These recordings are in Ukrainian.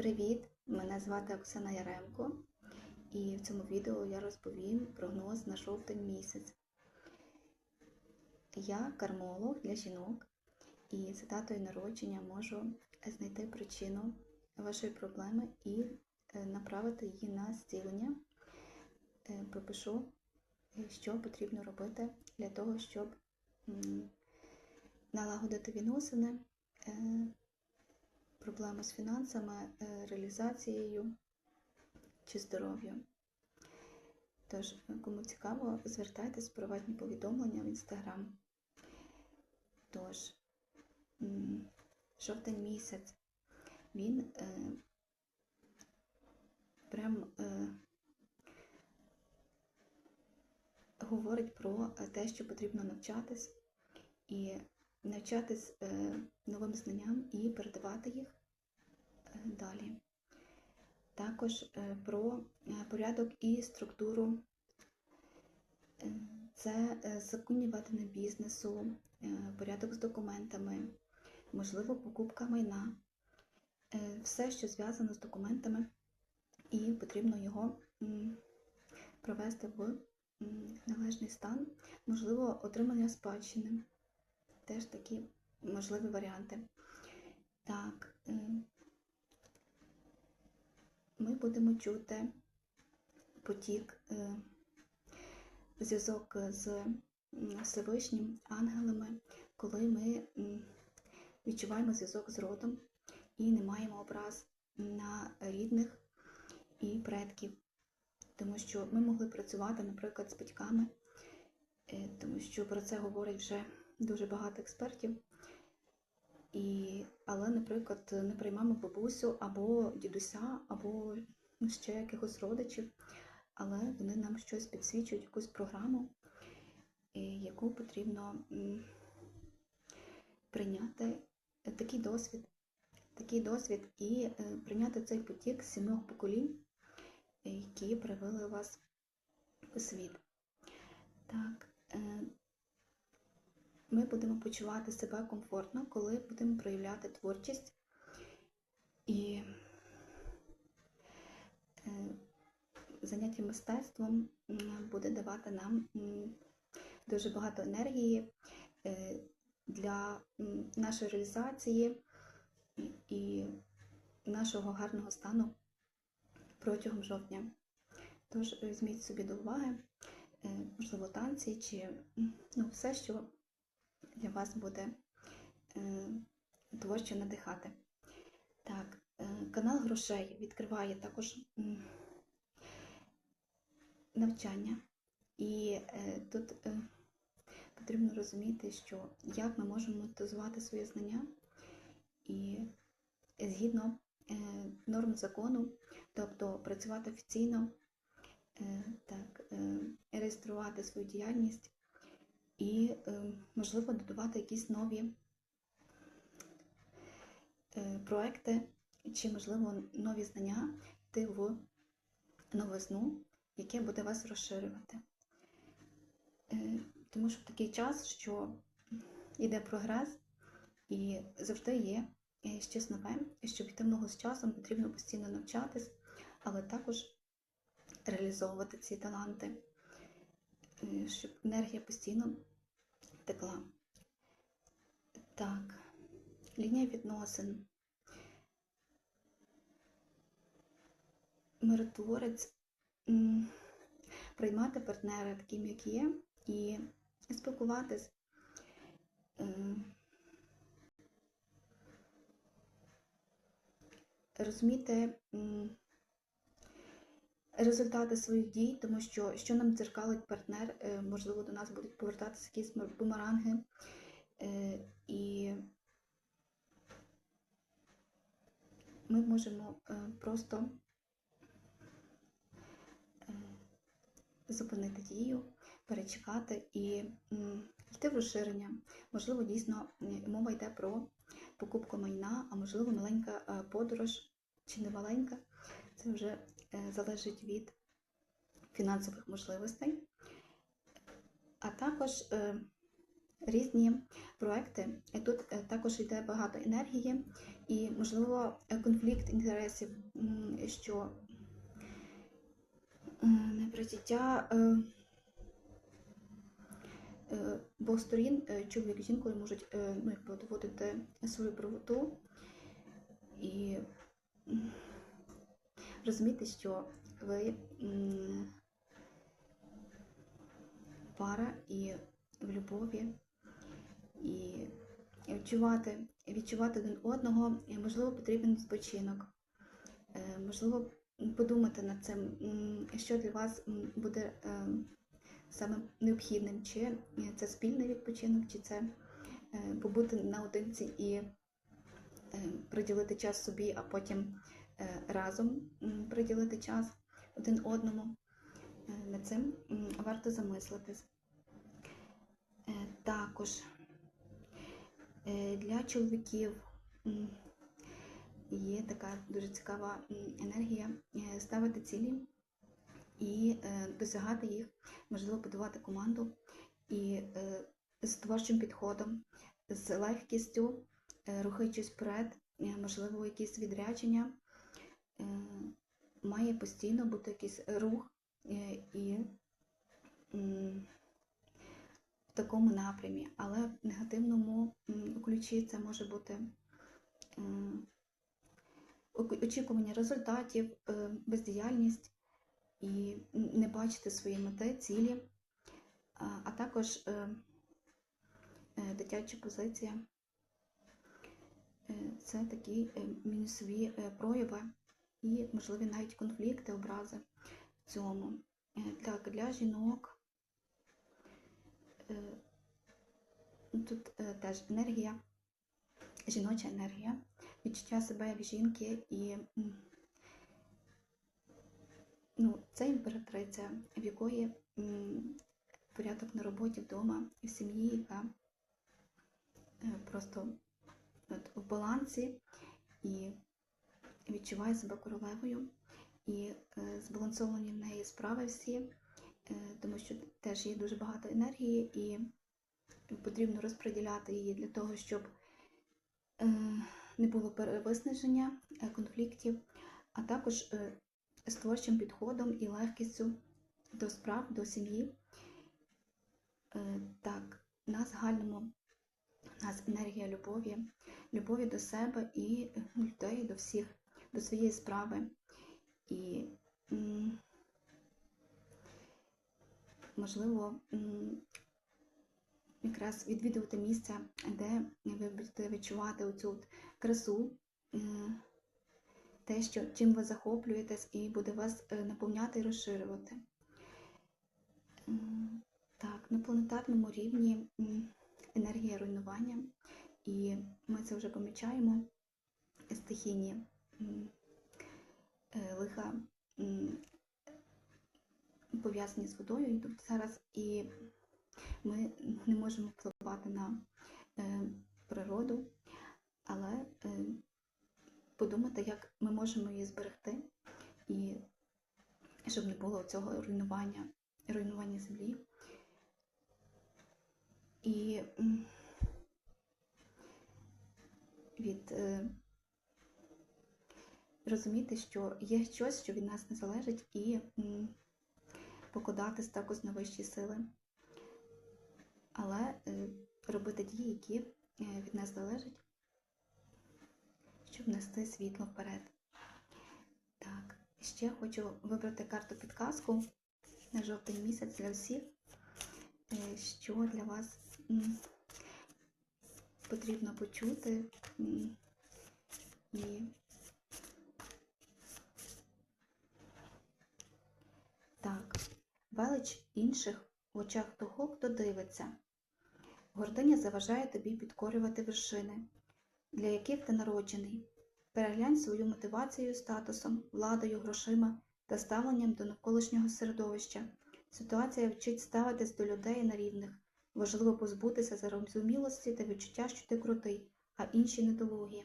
Привіт! Мене звати Оксана Яремко, і в цьому відео я розповім прогноз на жовтень місяць. Я кармолог для жінок, і за датою народження можу знайти причину вашої проблеми і е, направити її на зцілення. Е, Пропишу, е, що потрібно робити для того, щоб налагодити відносини. Проблеми з фінансами, е, реалізацією чи здоров'ям. Тож, кому цікаво, звертайтесь в приватні повідомлення в інстаграм. Тож, жовтень місяць, він е, прям е, говорить про те, що потрібно навчатись і навчатись е, новим знанням і передавати їх е, далі. Також е, про порядок і структуру. Це законні ведення бізнесу, порядок з документами, можливо, покупка майна, все, що зв'язано з документами, і потрібно його провести в належний стан, можливо, отримання спадщини теж такі можливі варіанти. Так, ми будемо чути потік, е, зв'язок з Всевишнім, ангелами, коли ми відчуваємо зв'язок з родом і не маємо образ на рідних і предків. Тому що ми могли працювати, наприклад, з батьками, е, тому що про це говорять вже дуже багато експертів. І, але, наприклад, не приймаємо бабусю або дідуся, або ну, ще якихось родичів, але вони нам щось підсвічують, якусь програму, яку потрібно прийняти такий досвід, такий досвід і е, прийняти цей потік сімох поколінь, які привели вас у світ. Так, е, ми будемо почувати себе комфортно, коли будемо проявляти творчість і е, заняття мистецтвом буде давати нам дуже багато енергії е, для нашої реалізації і- нашого гарного стану протягом жовтня. Тож візьміть собі до уваги, е, можливо, танці чи ну, все, що для вас буде е, творчо надихати. Так, е, канал грошей відкриває також навчання. І е, тут потрібно розуміти, що як ми можемо монетизувати свої знання і згідно норм закону, тобто працювати офіційно, так, реєструвати свою діяльність і, е, можливо, додавати якісь нові е, проекти чи, можливо, нові знання йти в новизну, яке буде вас розширювати. Е, Тому що в такий час, що йде прогрес, і завжди є щось нове, і щоб йти в ногу з часом, потрібно постійно навчатись, але також реалізовувати ці таланти, щоб енергія постійно текла. Так, лінія відносин. Миротворець приймати партнера таким, як є, і спілкуватись. е, Розуміти результати своїх дій, тому що що нам дзеркалить партнер, е, можливо, до нас будуть повертатися якісь мер- бумеранги. Е, І ми можемо е, просто зупинити дію, перечекати і йти в розширення. Можливо, дійсно мова йде про покупку майна, а можливо, маленька подорож чи не маленька. Це вже залежить від фінансових можливостей. А також е, різні проекти. І тут е, також йде багато енергії і, можливо, е, конфлікт інтересів, що е, неприйняття е, е, обох сторін, е, чоловік і жінкою можуть е, ну, доводити свою правоту і розуміти, що ви пара і в любові, і відчувати, відчувати один одного, і, можливо, потрібен відпочинок. Е, Можливо, подумати над цим, що для вас буде е, саме необхідним, чи це спільний відпочинок, чи це е, побути наодинці і приділити час собі, а потім разом приділити час один одному. Е, Над цим варто замислитись. Е, Також е, для чоловіків є така дуже цікава енергія е, ставити цілі і е, досягати їх, можливо, будувати команду і е, з творчим підходом, з легкістю, е, рухаючись вперед, е, можливо, якісь відрядження. Е, Має постійно бути якийсь рух е, і в такому напрямі, але в негативному ключі це може бути очікування результатів, е, бездіяльність і не бачити свої мети, цілі, а, також дитяча позиція. Це такі мінусові прояви і, можливі, навіть конфлікти, образи в цьому. Е, Так, для жінок е, тут е, теж енергія, жіноча енергія, відчуття себе як жінки і ну, це імператриця, в якої порядок на роботі вдома і в сім'ї, яка просто от, в балансі і відчуває себе королевою, і е, збалансовані в неї справи всі, е, тому що теж є дуже багато енергії, і потрібно розподіляти її для того, щоб е, не було перевиснаження конфліктів, а також з творчим підходом і легкістю до справ, до сім'ї. Так, на загальному у нас енергія любові, любові до себе і людей, до всіх, до своєї справи. І можливо, якраз відвідувати місця, де ви будете відчувати оцю от красу, е, те, що чим ви захоплюєтесь, і буде вас е, наповняти і розширювати. Так, на планетарному рівні енергія руйнування, і ми це вже помічаємо. Стихійні лиха пов'язані з водою йдуть зараз, і ми не можемо впливати на е, природу, але е, подумати, як ми можемо її зберегти, і щоб не було цього руйнування, руйнування землі. І від е, розуміти, що є щось, що від нас не залежить, і покладатись також на вищі сили, але е, робити дії, які е, від нас залежать, щоб нести світло вперед. Так, ще хочу вибрати карту підказку на жовтий місяць для всіх, е, що для вас потрібно почути і так, велич інших в очах того, хто дивиться. Гординя заважає тобі підкорювати вершини, для яких ти народжений. Переглянь свою мотивацію статусом, владою, грошима та ставленням до навколишнього середовища. Ситуація вчить ставитись до людей на рівних. Важливо позбутися зарозумілості та відчуття, що ти крутий, а інші недолугі.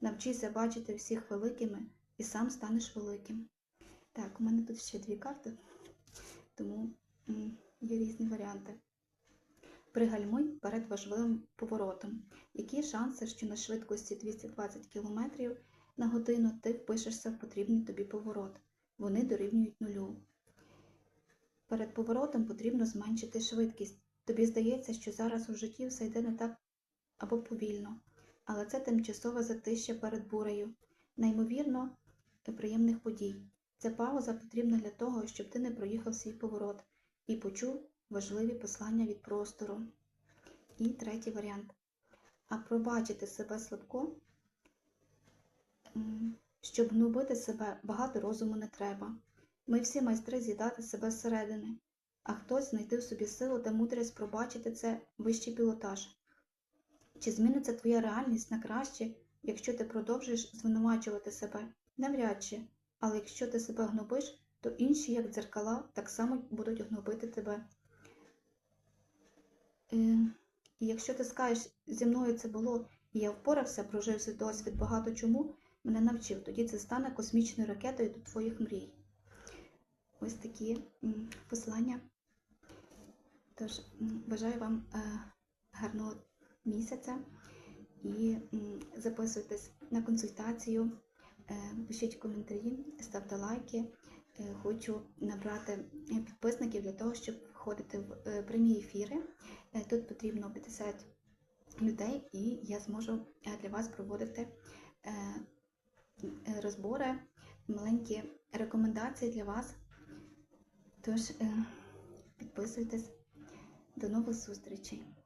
Навчися бачити всіх великими і сам станеш великим. Так, у мене тут ще дві карти, тому є різні варіанти. Пригальмуй перед важливим поворотом. Які шанси, що на швидкості 220 км на годину ти впишешся в потрібний тобі поворот? Вони дорівнюють нулю. Перед поворотом потрібно зменшити швидкість. Тобі здається, що зараз у житті все йде не так або повільно, але це тимчасове затища перед бурею, неймовірно приємних подій. Ця пауза потрібна для того, щоб ти не проїхав свій поворот і почув важливі послання від простору. І третій варіант. А пробачити себе слабко, щоб гнобити себе, багато розуму не треба. Ми всі майстри з'їдати себе зсередини, а хтось знайти в собі силу та мудрість пробачити це вищий пілотаж. Чи зміниться твоя реальність на краще, якщо ти продовжуєш звинувачувати себе? Навряд чи, але якщо ти себе гнобиш, то інші, як дзеркала, так само будуть гнобити тебе. Е, І якщо ти скажеш, зі мною це було, і я впорався, прожив свій досвід, багато чому мене навчив, тоді це стане космічною ракетою до твоїх мрій. Ось такі послання. Тож бажаю вам е, гарного місяця і записуйтесь на консультацію, пишіть коментарі, ставте лайки. Е, Хочу набрати е, підписників для того, щоб входити в е, прямі ефіри. Е, Тут потрібно 50 людей, і я зможу е, для вас проводити е, е, розбори, маленькі рекомендації для вас. Тож е, підписуйтесь. До нових зустрічей!